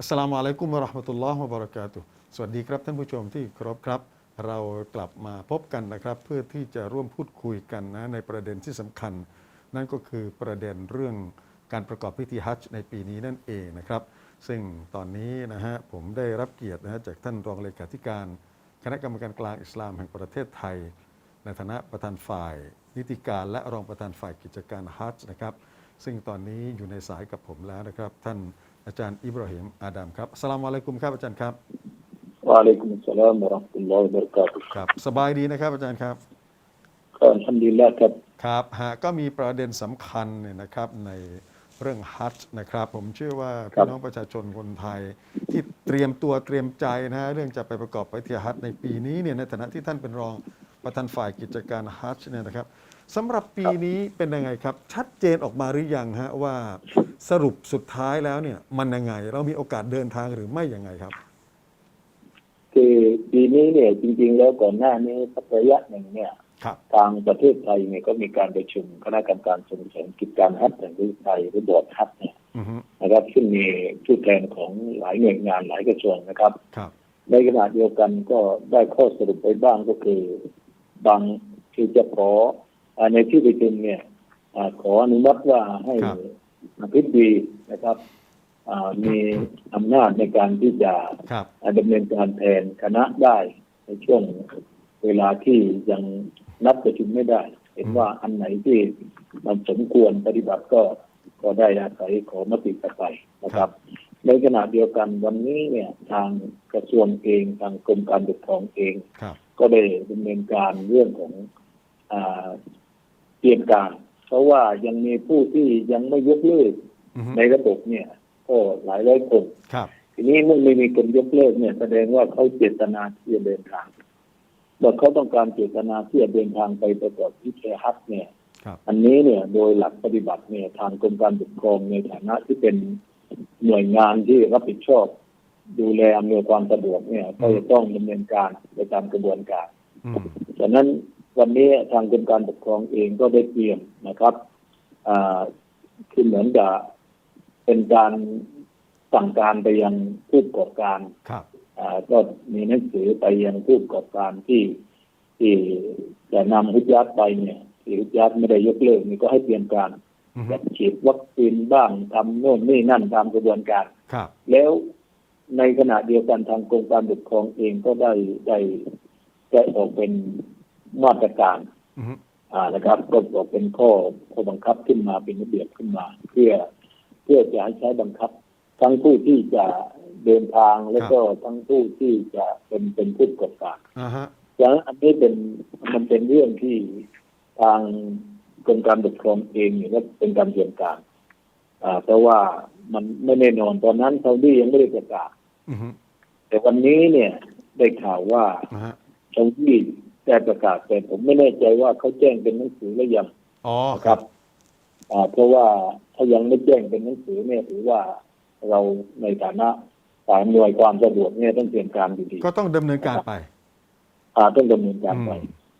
อัสสลามุอะลัยกุมวะราะห์มะตุลลอฮ์วะบะเราะกาตุฮ์สวัสดีครับท่านผู้ชมที่เคารพครับ เรากลับมาพบกันนะครับ เพื่อที่จะร่วมพูดคุยกันนะในประเด็นที่สำคัญ นั่นก็คือประเด็นเรื่องการประกอบพิธีฮัจญ์ในปีนี้นั่นเองนะครับ ซึ่งตอนนี้นะฮะผมได้รับเกียรตินะฮะจากท่านรองเลขาธิการ คณะกรรมการกลางอิสลามแห่งประเทศไทย ในฐานะประธานฝ่าย นิติการและรองประธานฝ่ายกิจการฮัจญ์นะครับ ซึ่งตอนนี้อยู่ในสายกับผมแล้วนะครับ ท่าน อาจารย์อิบราฮิมอาดัมครับอัสสลามุอะลัยกุมครับอาจารย์ครับวะอะลัยกุมุสสลามวะเราะห์มะตุลลอฮิวะบะเราะกาตุฮ์ครับ สบายดีนะครับ อาจารย์ครับก็อัลฮัมดุลิลลาห์ครับครับฮะก็มีประเด็นสำคัญเนี่ยนะครับในเรื่องฮัจญ์นะครับ ผมเชื่อว่าพี่น้องประชาชนคนไทย ที่เตรียมตัวเตรียมใจนะฮะเรื่องจะไปประกอบพิธีฮัจญ์ในปีนี้เนี่ยในฐานะที่ท่านเป็นรองประธานฝ่ายกิจการฮัจญ์เนี่ยนะครับ สำหรับปีนี้เป็นยังไงครับ ชัดเจนออกมาหรือยังฮะว่าสรุปสุดท้ายแล้วเนี่ย มันยังไง เรามีโอกาสเดินทางหรือไม่ยังไงครับ คือปีนี้เนี่ยจริง ๆ แล้วก่อนหน้านี้สักระยะหนึ่งเนี่ยครับ ทางประเทศไทยเนี่ยก็มีการประชุมคณะกรรมการส่งเสริมกิจการฮัทแห่งประเทศไทยหรือบอร์ดฮัทเนี่ยอือฮึนะครับ ซึ่งมีผู้แทนของหลายหน่วยงานหลายกระทรวงนะครับ ครับ ในขณะเดียวกันก็ได้ข้อสรุปไปบ้างก็คือ บางคือจะขออ่า ในที่ประชุมเนี่ยอ่าขออนุมัติว่าให้ครับอภิบดีนะครับอ่ามีอำนาจในการที่จะครับอ่าดำเนินการแทนคณะได้ในช่วงเวลาที่ยังนัดประชุมไม่ได้ เห็นว่าอันไหนที่มันสมควรปฏิบัติก็ก็ได้อาศัยขอมติกันไปนะครับ ในขณะเดียวกันวันนี้เนี่ยทางกระทรวงเองทางกรมการปกครองเองครับก็ได้ดำเนินการเรื่องของอา เตรียมการ เพราะว่ายังมีผู้ที่ยังไม่ยกเลิกอือฮึในระบบเนี่ยก็หลายร้อยคนครับ ทีนี้เมื่อไม่มีคนยกเลิกเนี่ย แสดงว่าเขาเจตนาที่จะเดินทางว่าเขาต้องการเจตนาที่จะเดินทางไปประกอบพิธีฮัจญ์เนี่ยครับอันนี้เนี่ยโดยหลักปฏิบัติเนี่ยทางกรมการปกครองในฐานะที่เป็นหน่วยงานที่รับผิดชอบ ดูแลอำนวยความสะดวกเนี่ย ก็จะต้องดำเนินการไปตามกระบวนการอืมฉะนั้น วันนี้ทางกรมการปกครองเองก็ได้เตรียมนะครับอ่าคือเหมือนกับเป็นการสั่งการไปยังผู้ประกอบการครับอ่าก็มีหนังสือไปยังผู้ประกอบการที่ที่จะนำฮุจยัตไปเนี่ยที่ฮุจยัตไม่ได้ยกเลิกนี่ก็ให้เตรียมการอือฮึจัดฉีดวัคซีนบ้างทำโน่นนี่นั่นตามกระบวนการครับ แล้วในขณะเดียวกันทางกรมการปกครองเองก็ได้ได้ได้ออกเป็น มาตรการอือฮึอ่านะครับก็ออกเป็นข้อข้อบังคับขึ้นมาเป็นระเบียบขึ้นมา เพื่อเพื่อจะให้ใช้บังคับ ทั้งผู้ที่จะเดินทางแล้วก็ทั้งผู้ที่จะเป็นเป็นผู้ประกอบการอ่าฮะดังนั้นอันนี้เป็นมันเป็นเรื่องที่ทางกรมการปกครองเองเนี่ยก็เป็นการเตรียมการอ่าเพราะว่ามันไม่แน่นอนตอนนั้นซาอุดียังไม่ได้ประกาศอือฮึแต่วันนี้เนี่ยได้ข่าวว่านะฮะซาอุดี ได้ประกาศแต่ผมไม่แน่ใจว่าเขาแจ้งเป็นหนังสือหรือยังอ๋อนะคครัรับบอ่าเพราะว่าถ้ายังไม่แจ้งเป็นหนังสือเนี่ยถือว่าเราในฐานะฝ่ายหน่วยความสะดวกเนี่ยต้องเตรียมการดีก็ต้องดำเนินการไปๆอ่าต้องดำเนินการไป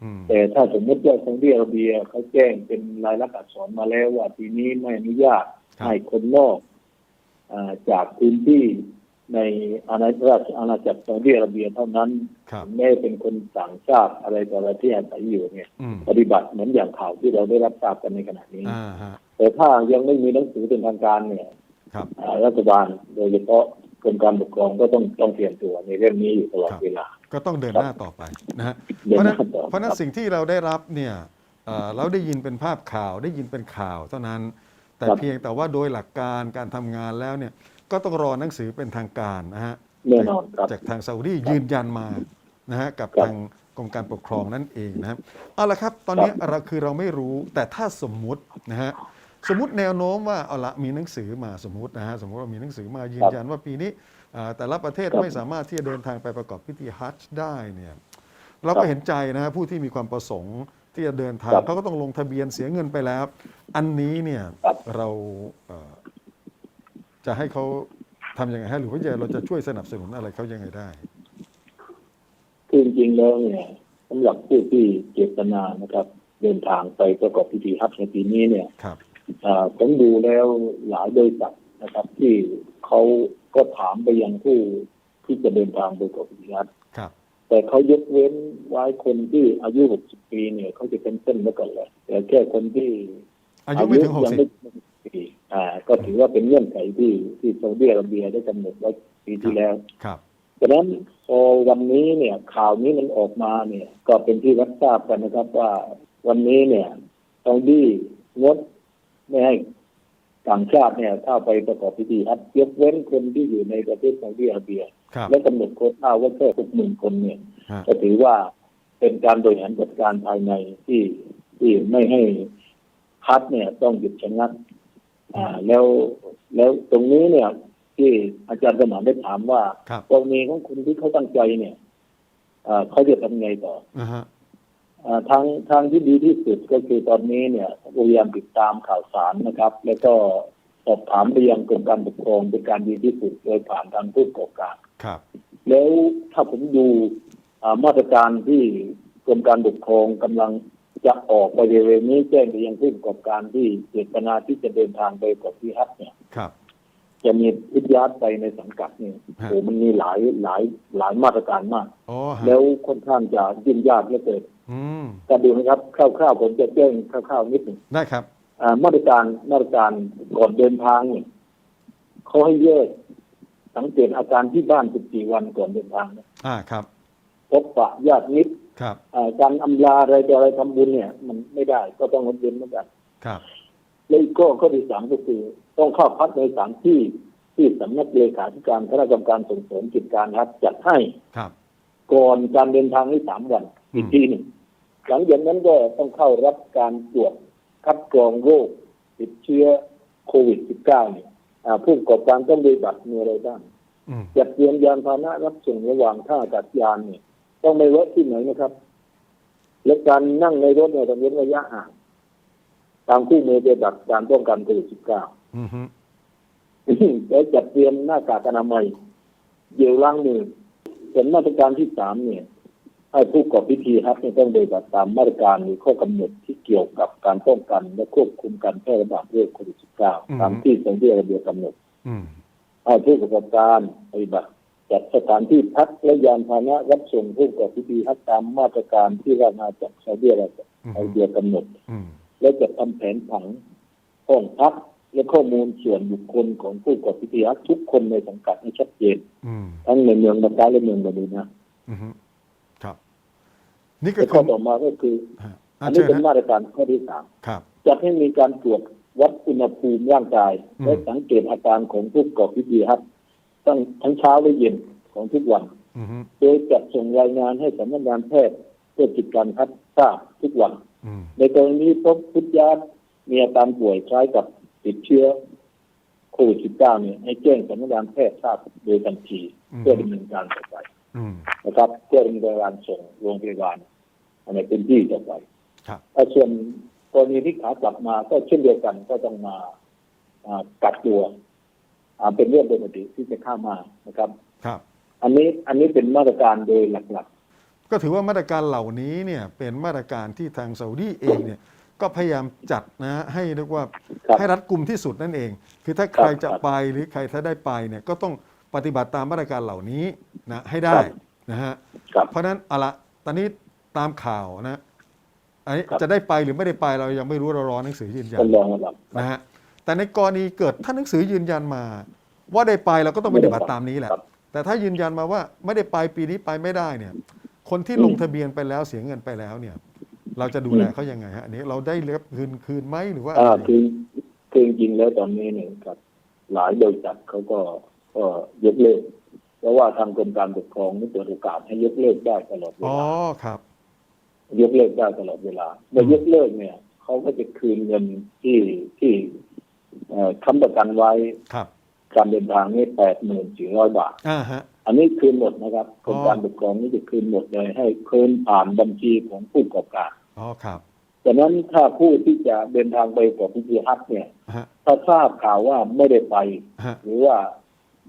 อืมแต่ถ้าสมมติว่าซาอุดิอาระเบียเขาแจ้งเป็นลายลักษณ์อักษรมาแล้วว่าปีนี้ไม่อนุญาตครับให้คนนอกอาจากพื้นที่ ในอาณาราชอาณาจักรซาอุดิอาระเบียเท่านั้นครับแม้เป็นคนต่างชาติอะไรต่ออะไรที่อาศัยอยู่เนี่ยอืมปฏิบัติเหมือนอย่างข่าวที่เราได้รับทราบกันในขณะนี้อ่าฮะแต่ถ้ายังไม่มีหนังสือเป็นทางการเนี่ยครับอ่ารัฐบาลโดยเฉพาะกรมการปกครองก็ต้องต้องเตรียมตัวในเรื่องนี้อยู่ตลอดครับเวลา ก็ต้องเดินหน้าต่อไปนะฮะเดิเพนราะหฉะนั้นน้าต่อเพราะฉะนั้นครับสิ่งที่เราได้รับเนี่ยเอ่อเราได้ยินเป็นภาพข่าวได้ยินเป็นข่าวเท่านั้น แต่ครับเพียงแต่ว่าโดยหลักการการทำงานแล้วเนี่ย ก็ต้องรอหนังสือเป็นทางการนะฮะแน่นอนครับ จากทางซาอุดียืนยันมานะฮะกับครับทางกรมการปกครองนั่นเองนะครับเอาละครับ ตอนนี้เราคือเราไม่รู้แต่ถ้าสมมุตินะฮะสมมติแนวโน้มว่าเอาละมีหนังสือมาสมมตินะฮะสมมติว่ามีหนังสือมายืนยันว่าปีนี้อ่าแต่ละประเทศครับไม่สามารถที่จะเดินทางไปประกอบพิธีฮัจญ์ได้เนี่ยเราก็เห็นใจนะฮะผู้ที่มีความประสงค์ที่จะเดินทางครับเขาก็ต้องลงทะเบียนเสียเงินไปแล้ว อันนี้เนี่ยครับ เราเอ่อ จะให้เขาทำยังไงฮะหรือว่าจะเราจะช่วยสนับสนุนอะไรเขายังไงได้คือจริงๆแล้วเนี่ยสำหรับผู้ที่เจตนานะครับ เดินทางไปประกอบพิธีฮัจญ์ในปีนี้เนี่ยครับอ่าผมดูแล้วหลายบริษัทนะครับ ที่เขาก็ถามไปยังผู้ที่จะเดินทางโดยกบพิธีฮัทครับแต่เขายกเว้นไว้คนที่อายุ 60 ปีเนี่ยเขาจะเป็นเส้นไว้ก่อนเลยแต่แค่คนที่อายุไม่ถึงหกยัสิบไม่ถึง60ปีอ่า ก็ถือว่าเป็นเงื่อนไขที่ที่ซาอุดิอาระเบียได้กำหนดไว้ปีที่แล้ว ครับฉะนั้นพอวันนี้เนี่ยข่าวนี้มันออกมาเนี่ย ก็เป็นที่รับทราบกันนะครับว่าวันนี้เนี่ยซาอุดีงดไม่ให้ต่างชาติเนี่ยเข้าไปประกอบพิธีฮัจญ์ยกเว้นคนที่อยู่ในประเทศซาอุดิอาระเบียครับและกำหนดโควต้าว่าแค่หกหมื่นคนเนี่ยฮะก็ถือว่าเป็นการบริหารจัดการภายในที่ที่ไม่ให้ฮัทเนี่ยต้องหยุดชะงัก อ่าแล้วแล้วตรงนี้เนี่ย ที่อาจารย์สมานได้ถามว่าครับ กรณีของคนที่เขาตั้งใจเนี่ยอ่าเขาจะทำไงต่อ อ่าฮะอ่าทางทางที่ดีที่สุดก็คือตอนนี้เนี่ยพยายามติดตามข่าวสารนะครับ แล้วก็สอบถามไปยังกรมการปกครองเป็นการดีที่สุดโดยผ่านทางผู้ประกอบการ ครับ แล้วถ้าผมดูอ่ามาตรการที่กรมการปกครองกำลัง จะออกไปเร็วๆนี้แจ้งไปยังผู้ประกอบการที่เจตนาที่จะเดินทางไปกับที่ฮัทเนี่ยครับ จะมีวิทยาไปในสังกัดเนี่ยฮะโอ้มันมีหลายหลายหลายมาตรการมากอ๋อฮะแล้วค่อนข้างจะยุ่งยากเหลือเกินอืมก็ดูนะครับคร่าวๆผมจะแจ้งคร่าวๆนิดหนึ่งได้ครับอ่ามาตรการมาตรการก่อนเดินทางเนี่ยเขาให้แยกสังเกตอาการที่บ้าน 14 วันก่อนเดินทางนะอ่าครับ พบปะญาติมิตร ครับอ่าการอำลาอะไรต่ออะไรทำบุญเนี่ย มันไม่ได้ก็ต้องงดเว้นเหมือนกันครับแล้วอีกข้อข้อที่สามก็คือต้องเข้าพักในสถานที่ที่สำนักเลขาธิการคณะกรรมการส่งเสริมกิจการครับจัดให้ครับ ก่อนการเดินทางให้สามวันอืมอีกทีหนึ่งหลังจากนั้นก็ต้องเข้ารับการตรวจคัดกรองโรคติดเชื้อโควิด -19 เนี่ยอ่าผู้ประกอบการต้องปฏิบัติมีอะไรบ้างอืมจัดเตรียมยานพาหนะรับส่งระหว่างท่าอากาศยานเนี่ย ต้องไม่แวะที่ไหนนะครับ และการนั่งในรถเนี่ยต้องเว้นระยะห่างตามคู่มือปฏิบัติการป้องกันโควิด -19 อืมฮึแล้วจัดเตรียมหน้ากากอนามัยเจลล้างมือส่วนมาตรการที่สามเนี่ยให้ผู้ประกอบพิธีครับเนี่ยต้องปฏิบัติตามมาตรการหรือข้อกำหนดที่เกี่ยวกับการป้องกันและควบคุมการแพร่ระบาดโรคโควิด -19 ตามที่ซาอุดิอาระเบียกำหนดอืมให้ผู้ประกอบการปฏิบัติ จัดสถานที่พักและยานพาหนะรับส่งผู้ประกอบพิธีฮัจญ์ตามมาตรการที่ราชอาณาจักรซาอุดิอาระเบียกำหนดอืมและจะทำแผนผังห้องพักและข้อมูลส่วนบุคคลของผู้ประกอบพิธีฮัจญ์ทุกคนในสังกัดให้ชัดเจนอืมทั้งในเมืองบันดาและเมืองบานีนะอืมฮึครับ นี่ก็และคืข้ออต่อมาก็คือฮะอัอ่านนี้เชิญเป็นฮะมาตรการข้อที่สามครับจัดให้มีการตรวจวัดอุณหภูมิร่างกายอืมและสังเกตอาการของผู้ประกอบพิธีฮัจ ญ์ตั้งทั้งเช้าและเย็นของทุกวันอืมฮึโดยจัดส่งรายงานให้สำนักงานแพทย์เพื่อจิตการคัดทราบทุกวันอืมในกรณีพบพุทธญาติมีอาการป่วยคล้ายกับติดเชื้อโควิด -19 เนี่ยให้แจ้งสำนักงานแพทย์ทราบโดยทันทีเพื่อดำเนินการต่อไปอืมนะครับเพื่อดำเนินการส่งโรงพยาบาลในพื้นที่ต่อไปครับแต่ส่วนกรณีที่ขากลับมาก็เช่นเดียวกันก็ต้องมาอ่ากักตัวอ่า เป็นเรื่องปกติที่จะเข้ามานะครับ ครับ อันนี้อันนี้เป็นมาตรการโดยหลักก็ถือว่ามาตรการเหล่านี้เนี่ยเป็นมาตรการที่ทางซาอุดีเองเนี่ยก็พยายามจัดนะฮะให้เรียกว่าครับให้รัดกุมที่สุดนั่นเอง คือถ้าใครจะครับไปหรือใครถ้าได้ไปเนี่ยก็ต้องปฏิบัติตามมาตรการเหล่านี้นะให้ได้ครับนะฮะๆครับเพราะฉะนั้นเอาละตอนนี้ตามข่าวนะอันนี้ครับจะได้ไปหรือไม่ได้ไปเรายังไม่รู้เรารอหนังสือยืนยัต้นองลองระดับนะฮะ แต่ในกรณีเกิดถ้าหนังสือยืนยันมา ว่าได้ไปเราก็ต้องปฏิบัติตามนี้แหละครับแต่ถ้ายืนยันมาว่าไม่ได้ไปปีนี้ไปไม่ได้เนี่ย คนที่ลงทะเบียนไปแล้วเสียเงินไปแล้วเนี่ย เราจะดูแลเขายังไงฮะอันนี้เราได้เล็บคืนคืนไหมหรือว่าอ่าอะไรคือคือจริงๆแล้วตอนนี้เนี่ยครับ หลายบริษัทเขาก็ก็ยกเลิกเพราะว่าทางกรมการปกครองนี่เปิดโอกาสให้ยกเลิกได้ตลอดเวอ๋อลาครับ ยกเลิกได้ตลอดเวลาเมื่อยกเลิกเนี่ยเขาก็จะคืนเงินที่ที่เอ่อ ค้ำประกันไว้ครับ การเดินทางนี่แปดหมื่นสี่ร้อยบาทอ่าฮะ อันนี้คืนหมดนะครับกรมอ๋อการปกครองนี่จะคืนหมดเลย ให้คืนผ่านบัญชีของผู้ประกอบการอ๋อครับดังนั้นถ้าผู้ที่จะเดินทางไปประกอบพิธีฮัจญ์เนี่ยฮะถ้าทราบข่าวว่าไม่ได้ไปฮะหรือว่า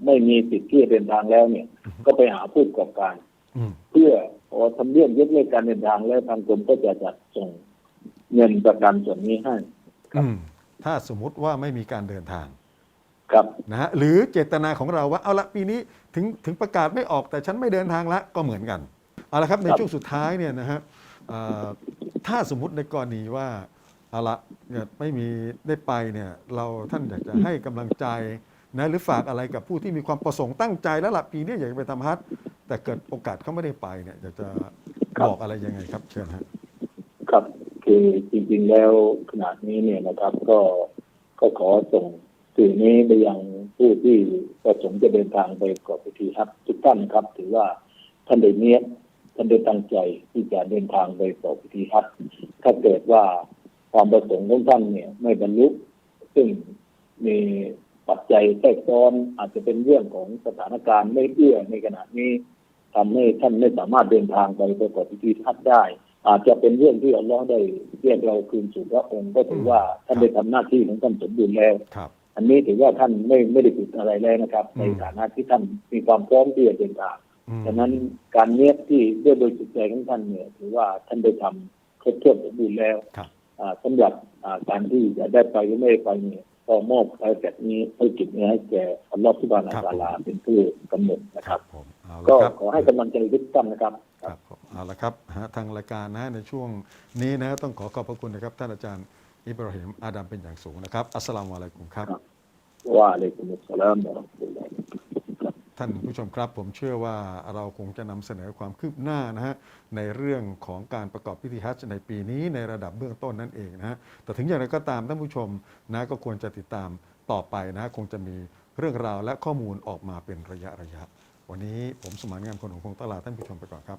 ไม่มีสิทธิ์ที่จะเดินทางแล้วเนี่ย ก็ไปหาผู้ประกอบการอืมเพื่อพอทำเรื่องยกเลิกการเดินทางแล้วทางกรมก็จะจัดส่งเงินประกันส่วนนี้ให้อืม ถ้าสมมุติว่าไม่มีการเดินทางครับนะฮะหรือเจตนาของเราว่าเอาละปีนี้ถึงถึงประกาศไม่ออกแต่ฉันไม่เดินทางละก็เหมือนกันเอาละครับในครับช่วงสุดท้ายเนี่ยนะฮะเอ่อถ้าสมมติในกรณีว่าเอาละเนี่ยไม่มีได้ไปเนี่ยเราท่านอยากจะให้กำลังใจนะหรือฝากอะไรกับผู้ที่มีความประสงค์ตั้งใจแล้วละปีนี้อยากจะไปทำฮัทแต่เกิดโอกาสเขาไม่ได้ไปเนี่ยอยากจะบอกอะไรยังไงครับเชิญฮะครับ คือจริงๆแล้วขณะนี้เนี่ยนะครับ ก็ก็ขอส่งสื่อนี้ไปยังผู้ที่ประสงค์จะเดินทางไปประกอบพิธีครับ ทุกท่านครับ ถือว่าท่านได้เนี้ยท่านได้ตั้งใจที่จะเดินทางไปประกอบพิธีครับ ถ้าเกิดว่าความประสงค์ของท่านเนี่ย ไม่บรรลุซึ่งมีปัจจัยแทรกซ้อนอาจจะเป็นเรื่องของสถานการณ์ไม่เอื้อในขณะนี้ทำให้ท่านไม่สามารถเดินทางไปประกอบพิธีทัดได้ อาจจะเป็นเรื่องที่อัลลอฮ์ได้เรียกเราคืนสู่พระองค์ก็ถือว่าท่านได้ทำหน้าที่ของท่านสมบูรณ์แล้วครับอันนี้ถือว่าท่านไม่ไม่ได้ผิดอะไรแล้วนะครับอืมในฐานะที่ท่านมีความพร้อมที่จะเดินทางอืมฉะนั้นการเนี้ยบที่ด้วยโดยจิตใจของท่านเนี่ย ถือว่าท่านได้ทำครบถ้วนสมบูรณ์แล้วครับอ่าสำหรับอ่าการที่จะได้ไปหรือไม่ได้ไปเนี่ยก็มอบภารกิจนี้ให้กิจนี้ให้แก่อัลลอฮฺสุบานาครับตะอาลาเป็นผู้กำหนดนะคครัรับบผมเอาละก็ครับขอให้กำลังใจทุกท่านนะครับครับผม เอาละครับฮะทางรายการนะในช่วงนี้นะต้องขอขอบพระคุณนะครับ ท่านอาจารย์อิบราฮิมอาดัมเป็นอย่างสูงนะครับ อัสสลามุอะลัยกุมครับครับว่าอะลัยกุมุสสลามวะเราะห์มะตุลลอฮ์ท่านผู้ชมครับผมเชื่อว่าเราคงจะนำเสนอความคืบหน้านะฮะในเรื่องของการประกอบพิธีฮัจญ์ในปีนี้ในระดับเบื้องต้นนั่นเองนะฮะแต่ถึงอย่างไรก็ตามท่านผู้ชมนะก็ควรจะติดตามต่อไปนะคงจะมีเรื่องราวและข้อมูลออกมาเป็นระยะระยะ วันนี้ผมสมานงามคนของคงตลาดท่านผู้ชมไปก่อนครับ